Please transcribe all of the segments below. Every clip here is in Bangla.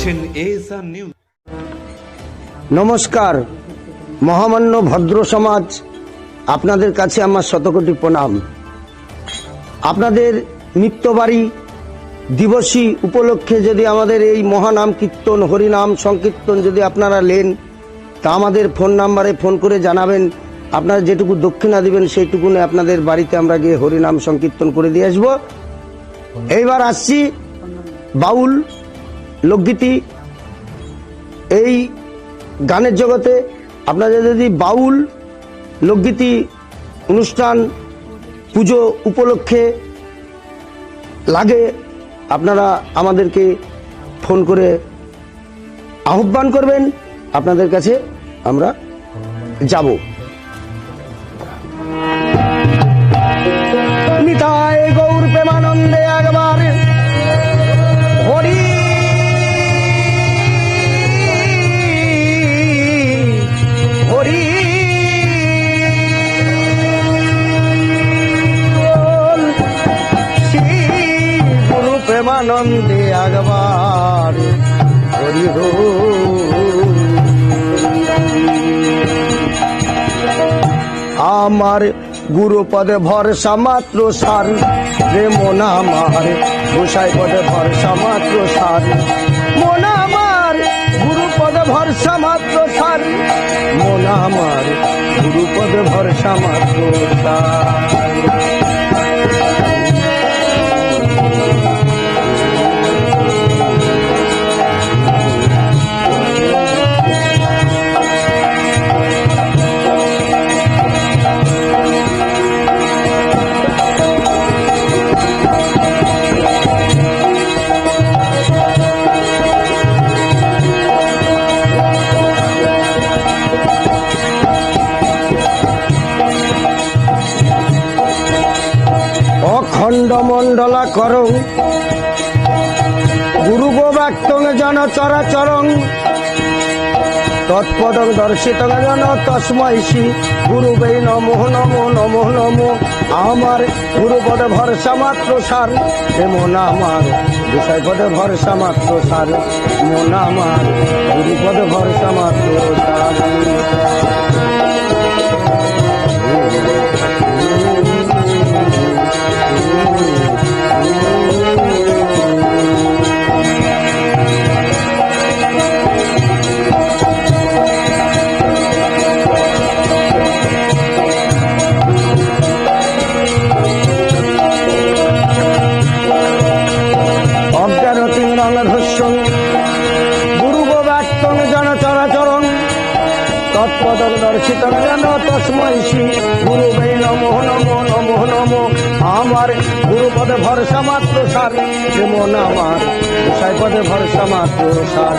দেখছেন নিউজ নমস্কার, মহামান্য ভদ্র সমাজ, আপনাদের কাছে আমার শতকোটি প্রণাম। আপনাদের নিত্যবাড়ি দিবসী উপলক্ষে যদি আমাদের এই মহানাম কীর্তন, হরিনাম সংকীর্তন যদি আপনারা লেন, তা আমাদের ফোন নাম্বারে ফোন করে জানাবেন। আপনারা যেটুকু দক্ষিণা দিবেন, সেইটুকুনে আপনাদের বাড়িতে আমরা গিয়ে হরিনাম সংকীর্তন করে দিয়ে আসব। এইবার আসছি বাউল লোকগীতি, এই গানের জগতে আপনাদের যদি বাউল, লোকগীতি অনুষ্ঠান, পুজো উপলক্ষে লাগে, আপনারা আমাদেরকে ফোন করে আহ্বান করবেন। আপনাদের কাছে আমরা যাব। শ্রী গুরু প্রেমানন্দে আগবার হরি। আমার গুরুপদে ভরসা মাত্র সার রে মন গোসাই পদে ভরসা মাত্র সার মন গুরুপদে ভরসা মাত্র সার। মন আমার গুরুপদ ভরসা মাত্র সার। মণ্ডলা করং। গুরু গোবাক্তং জন চরাচরং। তৎপদং দর্শিতং জন তস্মৈ শ্রী গুরুবে নমো নমো নমো নমো। আমার গুরুপদে ভরসা মাত্র সার। হে মন আমার বিষয় পদে ভরসা মাত্র সার। মন আমার গুরুপদে ভরসা মাত্র সার। রণধস্যং গুরু গোবাক্তং জন চরাচরণ। তৎপদং দর্শিত জন তস্মৈ শ্রী গুরু বে নমো নমো নমো নমো। আমার গুরুপদে ভরসা মাত্র সার যেমন আমার পদে ভরসা মাত্র সার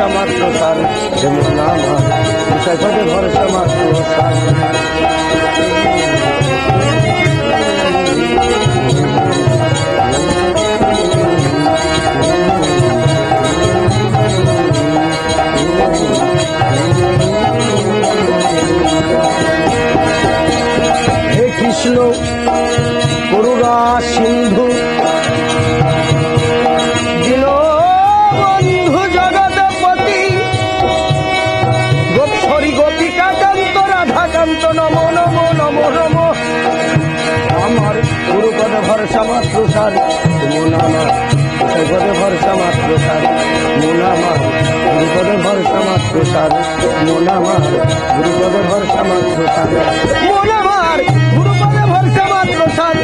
ভরসা মাত্র সার যেমন আমার। বিষয় পদে ভরসা মাত্র হে কৃষ্ণ করুণা সিন্ধু গুরুপদ ভরসা মাত্র সার। মুনামা গুরুপদে ভরসা মাত্র সার। মুনামা গুরুপদে ভরসা মাত্র সার। মুনামা ভরসা মাত্র সার। মুনামার ভরসা মাত্র সার।